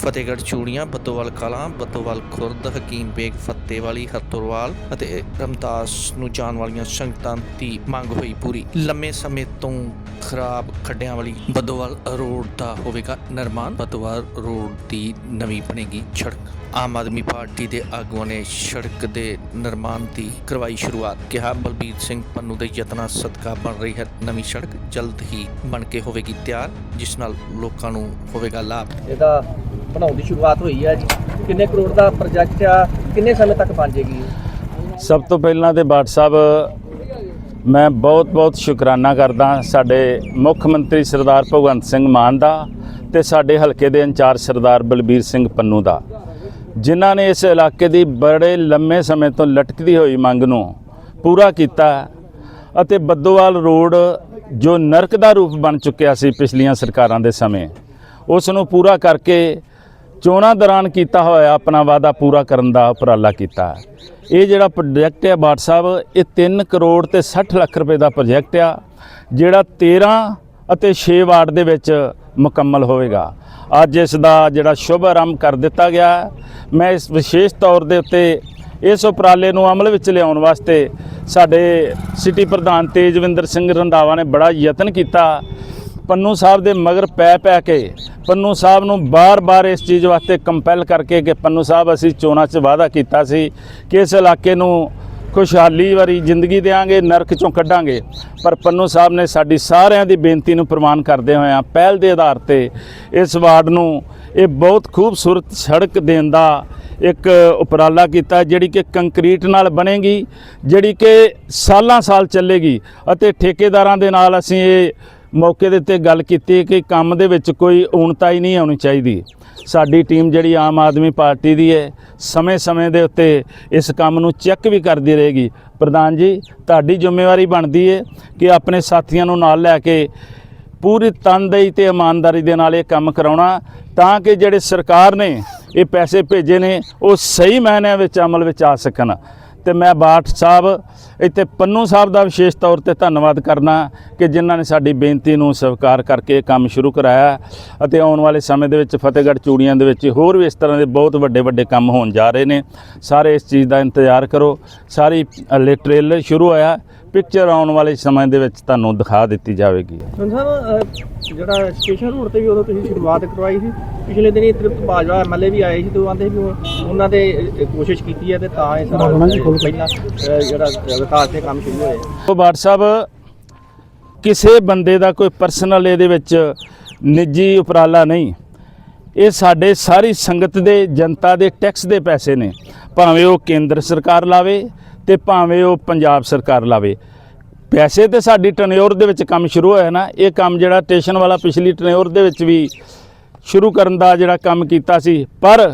ਫਤਿਹਗੜ੍ਹ ਚੂੜੀਆਂ ਬੱਦੋਵਾਲ ਕਲਾਂ ਬੱਦੋਵਾਲ ਖੁਰਦ, ਹਕੀਮ ਬੇਗ ਫੱਤੇਵਾਲੀ ਹਰਤੁਰਵਾਲ ਅਤੇ ਰਮਦਾਸ ਨੂੰ ਜਾਣ ਵਾਲੀਆਂ ਸੰਗਤਾਂ ਦੀ ਮੰਗ ਹੋਈ ਪੂਰੀ। ਲੰਮੇ ਸਮੇਂ ਤੋਂ ਖਰਾਬ ਖੱਡਿਆਂ ਵਾਲੀ ਬਦੋਵਾਲ ਰੋਡ ਦਾ ਹੋਵੇਗਾ ਨਿਰਮਾਣ। ਬਦੋਵਾਲ ਰੋਡ ਦੀ ਨਵੀਂ ਬਣੇਗੀ ਸੜਕ। ਆਮ ਆਦਮੀ ਪਾਰਟੀ ਦੇ ਆਗੂਆਂ ਨੇ ਸੜਕ ਦੇ ਨਿਰਮਾਣ ਦੀ ਕਰਵਾਈ ਸ਼ੁਰੂਆਤ ਕਿਹਾ। ਬਲਬੀਰ ਸਿੰਘ ਪੰਨੂ ਦੇ ਯਤਨਾਂ ਸਦਕਾ ਬਣ ਰਹੀ ਹੈ। ਨਵੀਂ ਸੜਕ ਜਲਦ ਹੀ ਬਣ ਕੇ ਹੋਵੇਗੀ ਤਿਆਰ ਜਿਸ ਨਾਲ ਲੋਕਾਂ ਨੂੰ ਹੋਵੇਗਾ ਲਾਭ। ਇਹਦਾ ਬਣਾਉਣ ਦੀ ਸ਼ੁਰੂਆਤ ਹੋਈ ਹੈ ਜੀ। ਕਿੰਨੇ ਕਰੋੜ ਦਾ ਪ੍ਰੋਜੈਕਟ ਆ? ਕਿੰਨੇ ਸਮੇਂ ਤੱਕ ਬਣ ਜਾਏਗੀ ਸਭ ਤੋਂ ਪਹਿਲਾਂ ਤੇ ਬਾਟ ਸਾਹਿਬ ਮੈਂ ਬਹੁਤ-ਬਹੁਤ ਸ਼ੁਕਰਾਨਾ ਕਰਦਾ ਸਾਡੇ ਮੁੱਖ ਮੰਤਰੀ ਸਰਦਾਰ ਭਗਵੰਤ ਸਿੰਘ ਮਾਨ ਦਾ ਤੇ ਸਾਡੇ ਹਲਕੇ ਦੇ ਇੰਚਾਰਜ ਸਰਦਾਰ ਬਲਬੀਰ ਸਿੰਘ ਪੰਨੂ ਦਾ। ਜਿਨ੍ਹਾਂ ਨੇ ਇਸ ਇਲਾਕੇ ਦੀ ਬੜੇ ਲੰਮੇ ਸਮੇਂ ਤੋਂ ਲਟਕਦੀ ਹੋਈ ਮੰਗ ਨੂੰ ਪੂਰਾ ਕੀਤਾ ਅਤੇ ਬੱਦੋਵਾਲ ਰੋਡ ਜੋ ਨਰਕ ਦਾ ਰੂਪ ਬਣ ਚੁੱਕਿਆ ਸੀ ਪਿਛਲੀਆਂ ਸਰਕਾਰਾਂ ਦੇ ਸਮੇਂ, ਉਸ ਨੂੰ ਪੂਰਾ ਕਰਕੇ ਚੋਣਾਂ ਦੌਰਾਨ ਕੀਤਾ ਹੋਇਆ ਆਪਣਾ ਵਾਅਦਾ ਪੂਰਾ ਕਰਨ ਦਾ ਉਪਰਾਲਾ ਕੀਤਾ। ਇਹ ਜਿਹੜਾ ਪ੍ਰੋਜੈਕਟ ਹੈ ਬਾਟ ਸਾਹਿਬ, ਇਹ 3 ਕਰੋੜ ਤੇ 60 ਲੱਖ ਰੁਪਏ ਦਾ ਪ੍ਰੋਜੈਕਟ ਆ, ਜਿਹੜਾ 13 ਅਤੇ 6 ਵਾਰਡ ਦੇ ਵਿੱਚ ਮੁਕੰਮਲ ਹੋਵੇਗਾ। ਅੱਜ ਇਸ ਦਾ ਜਿਹੜਾ ਸ਼ੁਭ ਆਰੰਭ ਕਰ ਦਿੱਤਾ ਗਿਆ ਮੈਂ ਇਸ ਵਿਸ਼ੇਸ਼ ਤੌਰ ਦੇ ਉੱਤੇ ਇਸ ਉਪਰਾਲੇ ਨੂੰ ਅਮਲ ਵਿੱਚ ਲਿਆਉਣ ਵਾਸਤੇ ਸਾਡੇ ਸਿਟੀ ਪ੍ਰਧਾਨ ਤੇਜਵਿੰਦਰ ਸਿੰਘ ਰੰਧਾਵਾ ਨੇ ਬੜਾ ਯਤਨ ਕੀਤਾ। ਪੰਨੂ ਸਾਹਿਬ ਦੇ ਮਗਰ ਪੈ ਪੈ ਕੇ ਪੰਨੂ ਸਾਹਿਬ ਨੂੰ ਬਾਰ-ਬਾਰ ਇਸ ਚੀਜ਼ ਵਾਸਤੇ ਕੰਪੈਲ ਕਰਕੇ ਕਿ ਪੰਨੂ ਸਾਹਿਬ ਅਸੀਂ ਚੋਣਾਂ 'ਚ ਵਾਅਦਾ ਕੀਤਾ ਸੀ ਕਿ ਇਸ ਇਲਾਕੇ ਨੂੰ ਖੁਸ਼ਹਾਲੀ ਵਾਰੀ ਜ਼ਿੰਦਗੀ ਦੇਵਾਂਗੇ ਨਰਕ ਚੋਂ ਕੱਢਾਂਗੇ। ਪਰ ਪੰਨੂ ਸਾਹਿਬ ਨੇ ਸਾਡੀ ਸਾਰਿਆਂ ਦੀ ਬੇਨਤੀ ਨੂੰ ਪ੍ਰਵਾਨ ਕਰਦੇ ਹੋਇਆਂ ਪਹਿਲ ਦੇ ਆਧਾਰ ਤੇ ਇਸ ਵਾਰਡ ਨੂੰ ਇਹ ਬਹੁਤ ਖੂਬਸੂਰਤ ਸੜਕ ਦੇਣ ਦਾ ਇੱਕ ਉਪਰਾਲਾ ਕੀਤਾ, ਜਿਹੜੀ ਕਿ ਕੰਕਰੀਟ ਨਾਲ ਬਣੇਗੀ, ਜਿਹੜੀ ਕਿ ਸਾਲਾਂ ਸਾਲ ਚੱਲੇਗੀ। ਅਤੇ ਠੇਕੇਦਾਰਾਂ ਦੇ ਨਾਲ ਅਸੀਂ ਇਹ ਮੌਕੇ ਦੇ ਉੱਤੇ ਗੱਲ ਕੀਤੀ ਕਿ ਕੰਮ ਦੇ ਵਿੱਚ ਕੋਈ ਊਣਤਾ ਹੀ ਨਹੀਂ ਆਉਣੀ ਚਾਹੀਦੀ। ਸਾਡੀ ਟੀਮ ਜਿਹੜੀ ਆਮ ਆਦਮੀ ਪਾਰਟੀ ਦੀ ਹੈ, ਸਮੇਂ-ਸਮੇਂ ਦੇ ਉੱਤੇ ਇਸ ਕੰਮ ਨੂੰ ਚੈੱਕ ਵੀ ਕਰਦੀ ਰਹੇਗੀ। ਪ੍ਰਧਾਨ ਜੀ, ਤੁਹਾਡੀ ਜ਼ਿੰਮੇਵਾਰੀ ਬਣਦੀ ਹੈ ਕਿ ਆਪਣੇ ਸਾਥੀਆਂ ਨੂੰ ਨਾਲ ਲੈ ਕੇ ਪੂਰੀ ਤਨਦੇਹੀ ਤੇ ਇਮਾਨਦਾਰੀ ਦੇ ਨਾਲ ਇਹ ਕੰਮ ਕਰਾਉਣਾ, ਤਾਂ ਕਿ ਜਿਹੜੇ ਸਰਕਾਰ ਨੇ ਇਹ ਪੈਸੇ ਭੇਜੇ ਨੇ, ਉਹ ਸਹੀ ਮਾਇਨਿਆਂ ਵਿੱਚ ਅਮਲ ਵਿੱਚ ਆ ਸਕਣ। ਤੇ ਮੈਂ ਬਾਠ ਸਾਹਿਬ, ਇੱਥੇ ਪੰਨੂ ਸਾਹਿਬ ਦਾ ਵਿਸ਼ੇਸ਼ ਤੌਰ ਤੇ ਧੰਨਵਾਦ ਕਰਨਾ ਕਿ ਜਿਨ੍ਹਾਂ ਨੇ ਸਾਡੀ ਬੇਨਤੀ ਨੂੰ ਸਵੀਕਾਰ ਕਰਕੇ ਇਹ ਕੰਮ ਸ਼ੁਰੂ ਕਰਾਇਆ ਅਤੇ ਆਉਣ ਵਾਲੇ ਸਮੇਂ ਦੇ ਵਿੱਚ ਫਤਿਹਗੜ੍ਹ ਚੂੜੀਆਂ ਦੇ ਵਿੱਚ ਹੋਰ ਵੀ ਇਸ ਤਰ੍ਹਾਂ ਦੇ ਬਹੁਤ ਵੱਡੇ ਵੱਡੇ ਕੰਮ ਹੋਣ ਜਾ ਰਹੇ ਨੇ। ਸਾਰੇ ਇਸ ਚੀਜ਼ ਦਾ ਇੰਤਜ਼ਾਰ ਕਰੋ। ਸਾਰੀ ਹਲੇ ਟ੍ਰੇਲਰ ਸ਼ੁਰੂ ਹੋਇਆ। ਪਿਕਚਰ ਆਉਣ ਵਾਲੇ ਸਮੇਂ ਦੇ ਵਿੱਚ ਤੁਹਾਨੂੰ ਦਿਖਾ ਦਿੱਤੀ ਜਾਵੇਗੀ। ਸਾਹਿਬ ਜਿਹੜਾ ਸਟੇਸ਼ਨ ਰੋਡ ਤੇ ਵੀ ਉਦੋਂ ਤੁਸੀਂ ਸ਼ੁਰੂਆਤ ਕਰਵਾਈ ਸੀ। ਪਿਛਲੇ ਦਿਨੀ ਤ੍ਰਿਪਤ ਬਾਜਵਾ ਐਮਐਲਏ ਵੀ ਆਏ ਸੀ, ਤੇ ਆਂਦੇ ਵੀ ਉਹਨਾਂ ਦੇ ਕੋਸ਼ਿਸ਼ ਕੀਤੀ ਹੈ ਤੇ ਤਾਂ ਇਹ ਸਾਰਾ ਪਹਿਲਾਂ ਜਿਹੜਾ ਵਿਕਾਸ ਦੇ ਕੰਮ ਸ਼ੁਰੂ ਹੋਏ। ਉਹ ਬਾਟ ਸਾਹਿਬ ਕਿਸੇ ਬੰਦੇ ਦਾ ਕੋਈ ਪਰਸਨਲ ਇਹਦੇ ਵਿੱਚ ਨਿੱਜੀ ਉਪਰਾਲਾ ਨਹੀਂ। ਇਹ ਸਾਡੇ ਸਾਰੀ ਸੰਗਤ ਦੇ ਜਨਤਾ ਦੇ ਟੈਕਸ ਦੇ ਪੈਸੇ ਨੇ। ਭਾਵੇਂ ਉਹ ਕੇਂਦਰ ਸਰਕਾਰ ਲਾਵੇ ਤੇ ਭਾਵੇਂ ਉਹ ਪੰਜਾਬ ਸਰਕਾਰ ਲਾਵੇ। ਪੈਸੇ ਤੇ ਸਾਡੀ ਟਨਿਓਰ ਦੇ ਵਿੱਚ ਕੰਮ ਸ਼ੁਰੂ ਹੋਇਆ ਨਾ ਇਹ ਕੰਮ ਜਿਹੜਾ ਸਟੇਸ਼ਨ ਵਾਲਾ ਪਿਛਲੀ ਟਨਿਓਰ ਦੇ ਵਿੱਚ ਵੀ ਸ਼ੁਰੂ ਕਰਨ ਦਾ ਜਿਹੜਾ ਕੰਮ ਕੀਤਾ ਸੀ। ਪਰ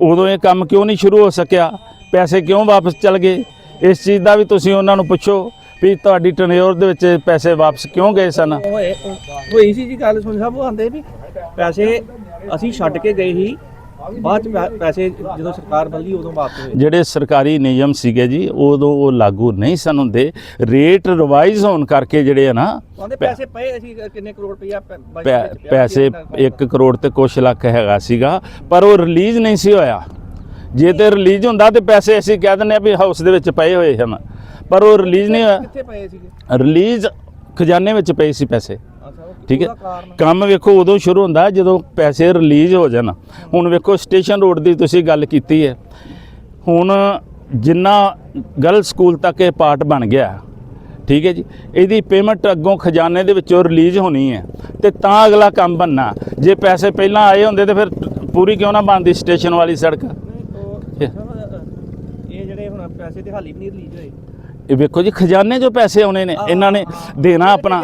ਉਦੋਂ ਇਹ ਕੰਮ ਕਿਉਂ ਨਹੀਂ ਸ਼ੁਰੂ ਹੋ ਸਕਿਆ? ਪੈਸੇ ਕਿਉਂ ਵਾਪਸ ਚਲ ਗਏ? ਇਸ ਚੀਜ਼ ਦਾ ਵੀ ਤੁਸੀਂ ਉਹਨਾਂ ਨੂੰ ਪੁੱਛੋ ਵੀ ਤੁਹਾਡੀ ਟਨਿਓਰ ਦੇ ਵਿੱਚ ਪੈਸੇ ਵਾਪਸ ਕਿਉਂ ਗਏ ਸਨ? ਹੋਏ ਹੋਈ ਸੀ ਜੀ ਗੱਲ ਸੁਣ ਸਾਹਿਬ, ਉਹ ਆਂਦੇ ਵੀ ਪੈਸੇ ਅਸੀਂ ਛੱਡ ਕੇ ਗਏ ਸੀ। ਬਾਅਦ ਚ ਪੈਸੇ ਜਦੋਂ ਸਰਕਾਰ ਬਦਲੀ ਉਦੋਂ ਵਾਪਸ ਹੋਏ। ਜਿਹੜੇ ਸਰਕਾਰੀ ਨਿਯਮ ਸੀਗੇ ਜੀ ਉਦੋਂ ਉਹ ਲਾਗੂ ਨਹੀਂ ਸਨ ਹੁੰਦੇ। ਰੇਟ ਰਿਵਾਈਜ਼ ਹੋਣ ਕਰਕੇ ਜਿਹੜੇ ਆ ਨਾ ਪੈਸੇ ਪਏ ਅਸੀਂ ਕਿੰਨੇ ਕਰੋੜ ਰੁਪਇਆ ਪੈਸੇ ਸੀ। 1 ਕਰੋੜ ਤੇ ਕੁਛ ਲੱਖ ਹੈਗਾ ਸੀਗਾ ਪਰ ਉਹ ਰਿਲੀਜ਼ ਨਹੀਂ ਸੀ ਹੋਇਆ। ਜੇ ਤੇ ਰਿਲੀਜ਼ ਹੁੰਦਾ ਤੇ ਪੈਸੇ ਅਸੀਂ ਕਹਿ ਦਿੰਦੇ ਆ ਵੀ ਹਾਊਸ ਦੇ ਵਿੱਚ ਪਏ ਹੋਏ ਹਨ। ਪਰ ਉਹ ਰਿਲੀਜ਼ ਨਹੀਂ ਹੋਇਆ। ਕਿੱਥੇ ਪਏ ਸੀਗੇ? ਰਿਲੀਜ਼ ਖਜ਼ਾਨੇ ਵਿੱਚ ਪਏ ਸੀ ਪੈਸੇ। ਠੀਕ ਹੈ। ਕੰਮ ਵੇਖੋ ਉਦੋਂ ਸ਼ੁਰੂ ਹੁੰਦਾ ਜਦੋਂ ਪੈਸੇ ਰਿਲੀਜ਼ ਹੋ ਜਾਣ। ਹੁਣ ਵੇਖੋ ਸਟੇਸ਼ਨ ਰੋਡ ਦੀ ਤੁਸੀਂ ਗੱਲ ਕੀਤੀ ਹੈ। ਹੁਣ ਜਿੰਨਾ ਗਰਲ ਸਕੂਲ ਤੱਕ ਇਹ ਪਾਰਟ ਬਣ ਗਿਆ ਠੀਕ ਹੈ ਜੀ ਇਹਦੀ ਪੇਮੈਂਟ ਅੱਗੋਂ ਖਜ਼ਾਨੇ ਦੇ ਵਿੱਚੋਂ ਰਿਲੀਜ਼ ਹੋਣੀ ਹੈ ਤੇ ਤਾਂ ਅਗਲਾ ਕੰਮ ਬੰਨਾ ਜੇ ਪੈਸੇ ਪਹਿਲਾਂ ਆਏ ਹੁੰਦੇ ਤੇ ਫਿਰ ਪੂਰੀ ਕਿਉਂ ਨਾ ਬਣਦੀ ਸਟੇਸ਼ਨ ਵਾਲੀ ਸੜਕ? ਇਹ ਜਿਹੜੇ ਹੁਣ ਪੈਸੇ ਤੇ ਹਾਲੀ ਵੀ ਨਹੀਂ ਰਿਲੀਜ਼ ਹੋਏ। ਇਹ ਵੇਖੋ ਜੀ ਖਜ਼ਾਨੇ 'ਚੋਂ ਪੈਸੇ ਆਉਣੇ ਨੇ। ਇਹਨਾਂ ਨੇ ਦੇਣਾ ਆਪਣਾ।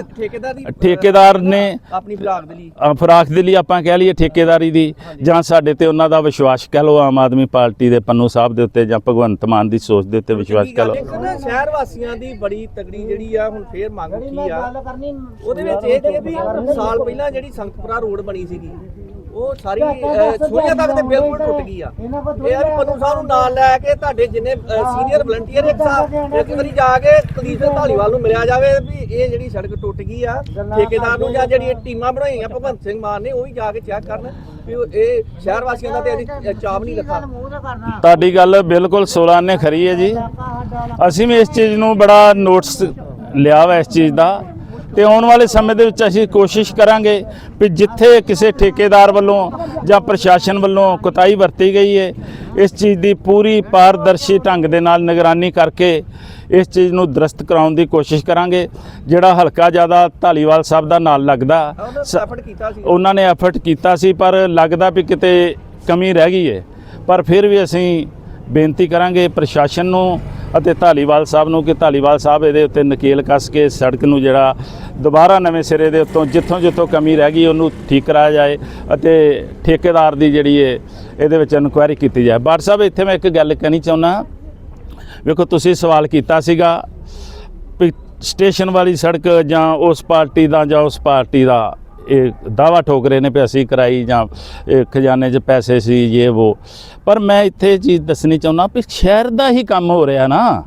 ਠੇਕੇਦਾਰ ਨੇ ਆਪਣੀ ਬਲਾਕ ਦੇ ਲਈ। ਫਰਾਖ ਦੇ ਲਈ ਆਪਾਂ ਕਹਿ ਲਈਏ ਠੇਕੇਦਾਰੀ ਦੀ। ਜਾਂ ਸਾਡੇ ਤੇ ਉਹਨਾਂ ਦਾ ਵਿਸ਼ਵਾਸ ਕਹਿ ਲਓ ਆਮ ਆਦਮੀ ਪਾਰਟੀ ਦੇ ਪੰਨੂ ਸਾਹਿਬ ਦੇ ਉੱਤੇ ਜਾਂ ਭਗਵੰਤ ਮਾਨ ਦੀ ਸੋਚ ਦੇ ਉੱਤੇ ਵਿਸ਼ਵਾਸ ਕਹਿ ਲਓ। ਸ਼ਹਿਰ ਵਾਸੀਆਂ ਦੀ ਬੜੀ ਤਗੜੀ ਜਿਹੜੀ ਆ ਹੁਣ ਫੇਰ ਮੰਗ ਉੱਠੀ ਆ? ਉਹਦੇ ਵਿੱਚ ਇਹ ਕਿ ਵੀ ਸਾਲ ਪਹਿਲਾਂ ਜਿਹੜੀ ਸੰਗਤਪੁਰਾ ਰੋਡ ਬਣੀ ਸੀਗੀ ਉਹ ਸਾਰੀ ਸੁਣਿਆ ਤੱਕ ਤੇ ਬਿਲਕੁਲ ਟੁੱਟ ਗਈ ਆ। ਇਹ ਆ ਵੀ ਪਨੂ ਸਾਹਿਬ ਨੂੰ ਨਾਲ ਲੈ ਕੇ ਤੁਹਾਡੇ ਜਿੰਨੇ ਸੀਨੀਅਰ ਵਲੰਟੀਅਰ ਇੱਕ ਸਾਹਿਬ ਇੱਕ ਵਾਰੀ ਜਾ ਕੇ ਸਿੰਘ ਢਾਲੀਵਾਲ ਨੂੰ ਮਿਲਿਆ ਜਾਵੇ ਵੀ ਇਹ ਜਿਹੜੀ ਸੜਕ ਟੁੱਟ ਗਈ ਆ ਠੇਕੇਦਾਰ ਨੂੰ ਜਾਂ ਜਿਹੜੀਆਂ ਟੀਮਾਂ ਬਣਾਈਆਂ ਭਗਵੰਤ ਸਿੰਘ ਮਾਨ ਨੇ ਉਹ ਵੀ ਜਾ ਕੇ ਚੈੱਕ ਕਰਨ ਵੀ ਇਹ ਸ਼ਹਿਰ ਵਾਸੀਆਂ ਦਾ ਤੇ ਇਹਦੀ ਚਾਪ ਨਹੀਂ ਰੱਖਾ। ਤੁਹਾਡੀ ਗੱਲ ਬਿਲਕੁਲ 16 ਨੇ ਖਰੀ ਹੈ ਜੀ। ਅਸੀਂ ਵੀ ਇਸ ਚੀਜ਼ ਨੂੰ ਬੜਾ ਨੋਟਿਸ ਲਿਆ ਵਾ ਇਸ ਚੀਜ਼ ਦਾ। ਤੇ ਆਉਣ ਵਾਲੇ ਸਮੇਂ ਦੇ ਵਿੱਚ ਅਸੀਂ ਕੋਸ਼ਿਸ਼ ਕਰਾਂਗੇ ਵੀ ਜਿੱਥੇ ਕਿਸੇ ਠੇਕੇਦਾਰ ਵੱਲੋਂ ਜਾਂ ਪ੍ਰਸ਼ਾਸਨ ਵੱਲੋਂ ਕੁਤਾਹੀ ਵਰਤੀ ਗਈ ਹੈ ਇਸ ਚੀਜ਼ ਦੀ ਪੂਰੀ ਪਾਰਦਰਸ਼ੀ ਢੰਗ ਦੇ ਨਾਲ ਨਿਗਰਾਨੀ ਕਰਕੇ ਇਸ ਚੀਜ਼ ਨੂੰ ਦਰਸਤ ਕਰਾਉਣ ਦੀ ਕੋਸ਼ਿਸ਼ ਕਰਾਂਗੇ। ਜਿਹੜਾ ਹਲਕਾ ਜ਼ਿਆਦਾ ਢਾਲੀਵਾਲ ਸਾਹਿਬ ਦਾ ਨਾਲ ਲੱਗਦਾ ਉਹਨਾਂ ਨੇ ਐਫਰਟ ਕੀਤਾ ਸੀ? ਪਰ ਲੱਗਦਾ ਵੀ ਕਿਤੇ ਕਮੀ ਰਹਿ ਗਈ ਹੈ ਪਰ ਫਿਰ ਵੀ ਅਸੀਂ ਬੇਨਤੀ ਕਰਾਂਗੇ ਪ੍ਰਸ਼ਾਸਨ ਨੂੰ ਅਤੇ ਧਾਲੀਵਾਲ ਸਾਹਿਬ ਨੂੰ ਕਿ ਧਾਲੀਵਾਲ ਸਾਹਿਬ ਇਹਦੇ ਉੱਤੇ ਨਕੇਲ ਕੱਸ ਕੇ ਸੜਕ ਨੂੰ ਜਿਹੜਾ ਦੁਬਾਰਾ ਨਵੇਂ ਸਿਰੇ ਦੇ ਉੱਤੋਂ ਜਿੱਥੋਂ ਜਿੱਥੋਂ ਕਮੀ ਰਹਿ ਗਈ ਉਹਨੂੰ ਠੀਕ ਕਰਾਇਆ ਜਾਏ ਅਤੇ ਠੇਕੇਦਾਰ ਦੀ ਜਿਹੜੀ ਹੈ ਇਹਦੇ ਵਿੱਚ ਇਨਕੁਆਇਰੀ ਕੀਤੀ ਜਾਏ। ਬਾਟ ਸਾਹਿਬ, ਇੱਥੇ ਮੈਂ ਇੱਕ ਗੱਲ ਕਹਿਣੀ ਚਾਹੁੰਦਾ। ਵੇਖੋ, ਤੁਸੀਂ ਸਵਾਲ ਕੀਤਾ ਸੀਗਾ ਸਟੇਸ਼ਨ ਵਾਲੀ ਸੜਕ ਜਾਂ ਉਸ ਪਾਰਟੀ ਦਾ ਜਾਂ ਉਸ ਪਾਰਟੀ ਦਾ। ਇਹ ਦਾਵਾ ਠੋਕ ਰਹੇ ਨੇ ਵੀ ਅਸੀਂ ਕਰਾਈ ਜਾਂ ਇਹ ਖਜ਼ਾਨੇ 'ਚ ਪੈਸੇ ਸੀ ਇਹ ਉਹ ਪਰ ਮੈਂ ਇੱਥੇ ਇਹ ਚੀਜ਼ ਦੱਸਣੀ ਚਾਹੁੰਦਾ ਵੀ ਸ਼ਹਿਰ ਦਾ ਹੀ ਕੰਮ ਹੋ ਰਿਹਾ ਨਾ।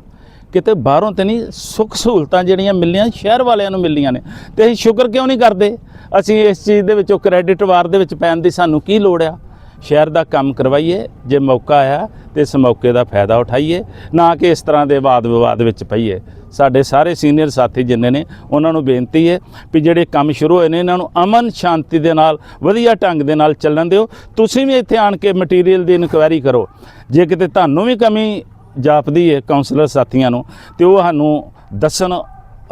ਕਿਤੇ ਬਾਹਰੋਂ ਤੇ ਨਹੀਂ, ਸੁੱਖ ਸਹੂਲਤਾਂ ਜਿਹੜੀਆਂ ਮਿਲੀਆਂ ਸ਼ਹਿਰ ਵਾਲਿਆਂ ਨੂੰ ਮਿਲੀਆਂ ਨੇ। ਤੇ ਅਸੀਂ ਸ਼ੁਕਰ ਕਿਉਂ ਨਹੀਂ ਕਰਦੇ? ਅਸੀਂ ਇਸ ਚੀਜ਼ ਦੇ ਵਿੱਚੋਂ ਕ੍ਰੈਡਿਟ ਵਾਰ ਦੇ ਵਿੱਚ ਪੈਣ ਦੀ ਸਾਨੂੰ ਕੀ ਲੋੜ ਆ? ਸ਼ਹਿਰ ਦਾ ਕੰਮ ਕਰਵਾਈਏ, ਜੇ ਮੌਕਾ ਆਇਆ ਤੇ ਇਸ ਮੌਕੇ ਦਾ ਫਾਇਦਾ ਉਠਾਈਏ, ਨਾ ਕਿ ਇਸ ਤਰ੍ਹਾਂ ਦੇ ਵਾਦ ਵਿਵਾਦ ਵਿੱਚ ਪਈਏ। ਸਾਡੇ ਸਾਰੇ ਸੀਨੀਅਰ ਸਾਥੀ ਜਿੰਨੇ ਨੇ, ਉਹਨਾਂ ਨੂੰ ਬੇਨਤੀ ਹੈ ਵੀ ਜਿਹੜੇ ਕੰਮ ਸ਼ੁਰੂ ਹੋਏ ਨੇ, ਇਹਨਾਂ ਨੂੰ ਅਮਨ ਸ਼ਾਂਤੀ ਦੇ ਨਾਲ, ਵਧੀਆ ਢੰਗ ਦੇ ਨਾਲ ਚੱਲਣ ਦਿਓ। ਤੁਸੀਂ ਵੀ ਇੱਥੇ ਆਣ ਕੇ ਮਟੀਰੀਅਲ ਦੀ ਇਨਕੁਆਇਰੀ ਕਰੋ। ਜੇ ਕਿਤੇ ਤੁਹਾਨੂੰ ਵੀ ਕਮੀ ਜਾਪਦੀ ਹੈ ਕਾਉਂਸਲਰ ਸਾਥੀਆਂ ਨੂੰ, ਤੇ ਉਹ ਸਾਨੂੰ ਦੱਸਣ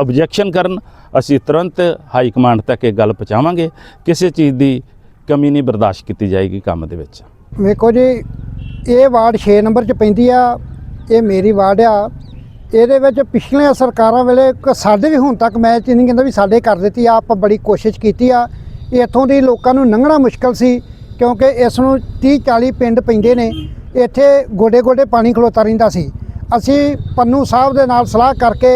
ਆਬਜੈਕਸ਼ਨ ਕਰਨ, ਅਸੀਂ ਤੁਰੰਤ ਹਾਈ ਕਮਾਂਡ ਤੱਕ ਇਹ ਗੱਲ ਪਹੁੰਚਾਵਾਂਗੇ। ਕਿਸੇ ਚੀਜ਼ ਦੀ ਕਮੀ ਨਹੀਂ ਬਰਦਾਸ਼ਤ ਕੀਤੀ ਜਾਏਗੀ ਕੰਮ ਦੇ ਵਿੱਚ। ਵੇਖੋ ਜੀ ਇਹ ਵਾਰਡ 6 ਨੰਬਰ 'ਚ ਪੈਂਦੀ ਆ, ਇਹ ਮੇਰੀ ਵਾਰਡ ਆ। ਇਹਦੇ ਵਿੱਚ ਪਿਛਲੀਆਂ ਸਰਕਾਰਾਂ ਵੇਲੇ ਸਾਡੇ ਵੀ ਹੁਣ ਤੱਕ ਮੈਂ ਇਹ ਨਹੀਂ ਕਹਿੰਦਾ ਵੀ ਸਾਡੇ ਕਰ ਦਿੱਤੀ ਆ, ਆਪਾਂ ਬੜੀ ਕੋਸ਼ਿਸ਼ ਕੀਤੀ ਆ। ਇੱਥੋਂ ਦੀ ਲੋਕਾਂ ਨੂੰ ਲੰਘਣਾ ਮੁਸ਼ਕਲ ਸੀ, ਕਿਉਂਕਿ ਇਸ ਨੂੰ 30 40 ਪਿੰਡ ਪੈਂਦੇ ਨੇ। ਇੱਥੇ ਗੋਡੇ ਗੋਡੇ ਪਾਣੀ ਖਲੋਤਾ ਰਹਿੰਦਾ ਸੀ। ਅਸੀਂ ਪੰਨੂ ਸਾਹਿਬ ਦੇ ਨਾਲ ਸਲਾਹ ਕਰਕੇ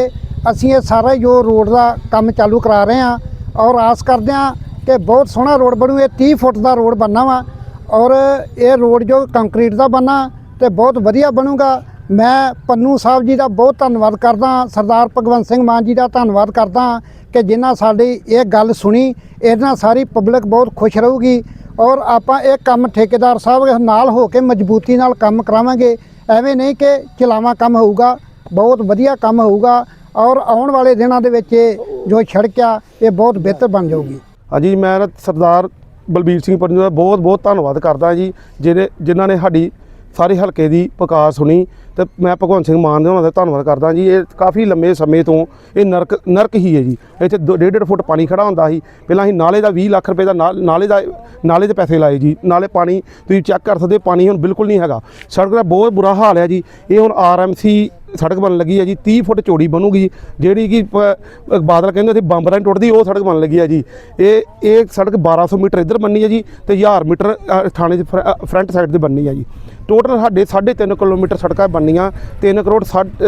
ਅਸੀਂ ਇਹ ਸਾਰਾ ਜੋ ਰੋਡ ਦਾ ਕੰਮ ਚਾਲੂ ਕਰਾ ਰਹੇ ਹਾਂ ਔਰ ਆਸ ਕਰਦੇ ਹਾਂ ਕਿ ਬਹੁਤ ਸੋਹਣਾ ਰੋਡ ਬਣੂ, ਇਹ 30 ਫੁੱਟ ਦਾ ਰੋਡ ਬਣਨਾ ਵਾ। ਔਰ ਇਹ ਰੋਡ ਜੋ ਕੰਕਰੀਟ ਦਾ ਬਣਾ ਤੇ ਬਹੁਤ ਵਧੀਆ ਬਣੂਗਾ। ਮੈਂ ਪੰਨੂ ਸਾਹਿਬ ਜੀ ਦਾ ਬਹੁਤ ਧੰਨਵਾਦ ਕਰਦਾ, ਸਰਦਾਰ ਭਗਵੰਤ ਸਿੰਘ ਮਾਨ ਜੀ ਦਾ ਧੰਨਵਾਦ ਕਰਦਾ ਕਿ ਜਿਨ੍ਹਾਂ ਸਾਡੀ ਇਹ ਗੱਲ ਸੁਣੀ। ਇਹਨਾਂ ਸਾਰੀ ਪਬਲਿਕ ਬਹੁਤ ਖੁਸ਼ ਰਹੂਗੀ ਔਰ ਆਪਾਂ ਇਹ ਕੰਮ ਠੇਕੇਦਾਰ ਸਾਹਿਬ ਨਾਲ ਹੋ ਕੇ ਮਜ਼ਬੂਤੀ ਨਾਲ ਕੰਮ ਕਰਾਵਾਂਗੇ। ਐਵੇਂ ਨਹੀਂ ਕਿ ਚਲਾਵਾ ਕੰਮ ਹੋਊਗਾ, ਬਹੁਤ ਵਧੀਆ ਕੰਮ ਹੋਊਗਾ ਔਰ ਆਉਣ ਵਾਲੇ ਦਿਨਾਂ ਦੇ ਵਿੱਚ ਇਹ ਜੋ ਸੜਕ ਆ ਇਹ ਬਹੁਤ ਬਿਹਤਰ ਬਣ ਜਾਊਗੀ। ਹਾਂਜੀ, ਮੈਂ ਸਰਦਾਰ ਬਲਬੀਰ ਸਿੰਘ ਪੰਨੂ ਦਾ ਬਹੁਤ ਬਹੁਤ ਧੰਨਵਾਦ ਕਰਦਾ ਜੀ ਜਿਹਨੇ ਜਿਨ੍ਹਾਂ ਨੇ ਸਾਡੀ ਸਾਰੇ ਹਲਕੇ ਦੀ ਪੁਕਾਰ ਸੁਣੀ ਤੇ ਮੈਂ ਭਗਵੰਤ ਸਿੰਘ ਮਾਨ ਦੇ ਉਹਨਾਂ ਦਾ ਧੰਨਵਾਦ ਕਰਦਾ ਜੀ ਇਹ ਕਾਫੀ ਲੰਮੇ ਸਮੇਂ ਤੋਂ ਇਹ ਨਰਕ ਨਰਕ ਹੀ ਹੈ ਜੀ ਇੱਥੇ ਦੋ- ਡੇਢ ਡੇਢ ਫੁੱਟ ਪਾਣੀ ਖੜਾ ਹੁੰਦਾ ਸੀ ਪਹਿਲਾਂ ਅਸੀਂ ਨਾਲੇ ਦਾ 20 ਲੱਖ ਰੁਪਏ ਦਾ ਨਾਲ- ਨਾਲੇ ਦਾ ਨਾਲੇ ਦੇ ਪੈਸੇ ਲਾਏ ਜੀ ਨਾਲੇ ਪਾਣੀ ਤੁਸੀਂ ਚੈੱਕ ਕਰ ਸਕਦੇ ਹੋ, ਪਾਣੀ ਹੁਣ ਬਿਲਕੁਲ ਨਹੀਂ ਹੈਗਾ ਸੜਕ ਦਾ ਬਹੁਤ ਬੁਰਾ ਹਾਲ ਹੈ ਜੀ ਇਹ ਹੁਣ ਆਰਐਮਸੀ ਸੜਕ ਬਣਨ ਲੱਗੀ ਹੈ ਜੀ 30 ਫੁੱਟ ਚੌੜੀ ਬਣੂਗੀ, ਜਿਹੜੀ ਕਿ ਬਾਦਲ ਕਹਿੰਦੇ ਸੀ ਬੰਬ ਰਾਂ ਟੁੱਟਦੀ, ਉਹ ਸੜਕ ਬਣ ਲੱਗੀ ਹੈ ਜੀ। ਇਹ ਇਹ ਸੜਕ 1200 ਮੀਟਰ ਇੱਧਰ ਬੰਨੀ ਹੈ ਜੀ ਤੇ 1000 ਮੀਟਰ ਥਾਣੇ ਦੇ ਫਰੰਟ ਸਾਈਡ ਤੇ ਬੰਨੀ ਹੈ ਜੀ। ਟੋਟਲ ਸਾਡੇ 3.5 ਕਿਲੋਮੀਟਰ ਸੜਕਾਂ ਬਣਨੀਆਂ 3 ਕਰੋੜ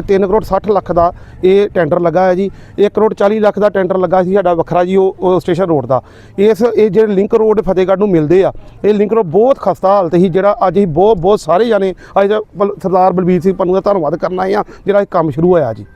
3 ਕਰੋੜ 60 ਲੱਖ ਦਾ ਇਹ ਟੈਂਡਰ ਲੱਗਾ ਹੈ ਜੀ। 1 ਕਰੋੜ 40 ਲੱਖ ਦਾ ਟੈਂਡਰ ਲੱਗਾ ਸੀ ਸਾਡਾ ਵੱਖਰਾ ਜੀ, ਉਹ ਸਟੇਸ਼ਨ ਰੋਡ ਦਾ। ਇਸ ਇਹ ਜਿਹੜੇ ਲਿੰਕ ਰੋਡ ਫਤਿਹਗੜ੍ਹ ਨੂੰ ਮਿਲਦੇ ਆ, ਇਹ ਲਿੰਕ ਰੋਡ ਬਹੁਤ ਖਸਤਾ ਹਾਲਤ ਸੀ, ਜਿਹੜਾ ਅੱਜ ਹੀ ਬਹੁਤ ਬਹੁਤ ਸਾਰੇ ਜਾਣੇ, ਅੱਜ ਦਾ ਸਰਦਾਰ ਬਲਬੀਰ ਸਿੰਘ ਪੰਨੂ ਦਾ ਧੰਨਵਾਦ ਕਰਨਾ ਆ ਜਿਹੜਾ ਇਹ ਕੰਮ ਸ਼ੁਰੂ ਹੋਇਆ ਜੀ।